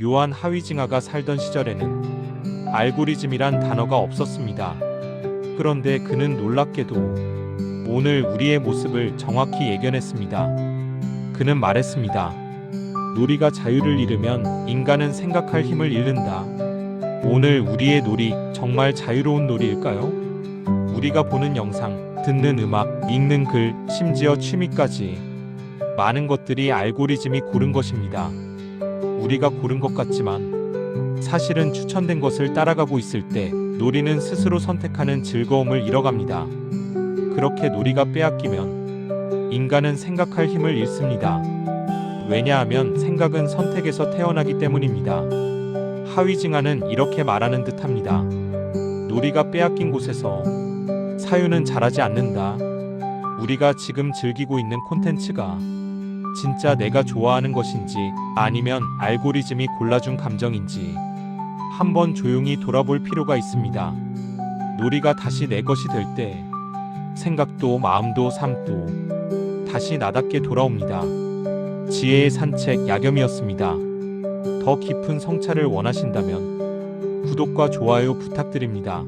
요한 하위징하가 살던 시절에는 알고리즘이란 단어가 없었습니다. 그런데 그는 놀랍게도 오늘 우리의 모습을 정확히 예견했습니다. 그는 말했습니다. 놀이가 자유를 잃으면 인간은 생각할 힘을 잃는다. 오늘 우리의 놀이 정말 자유로운 놀이일까요? 우리가 보는 영상, 듣는 음악, 읽는 글, 심지어 취미까지 많은 것들이 알고리즘이 고른 것입니다. 우리가 고른 것 같지만 사실은 추천된 것을 따라가고 있을 때 놀이는 스스로 선택하는 즐거움을 잃어갑니다. 그렇게 놀이가 빼앗기면 인간은 생각할 힘을 잃습니다. 왜냐하면 생각은 선택에서 태어나기 때문입니다. 하위징하는 이렇게 말하는 듯합니다. 놀이가 빼앗긴 곳에서 사유는 자라지 않는다. 우리가 지금 즐기고 있는 콘텐츠가 진짜 내가 좋아하는 것인지 아니면 알고리즘이 골라준 감정인지 한번 조용히 돌아볼 필요가 있습니다. 놀이가 다시 내 것이 될 때 생각도 마음도 삶도 다시 나답게 돌아옵니다. 지혜의 산책 야겸이었습니다. 더 깊은 성찰을 원하신다면 구독과 좋아요 부탁드립니다.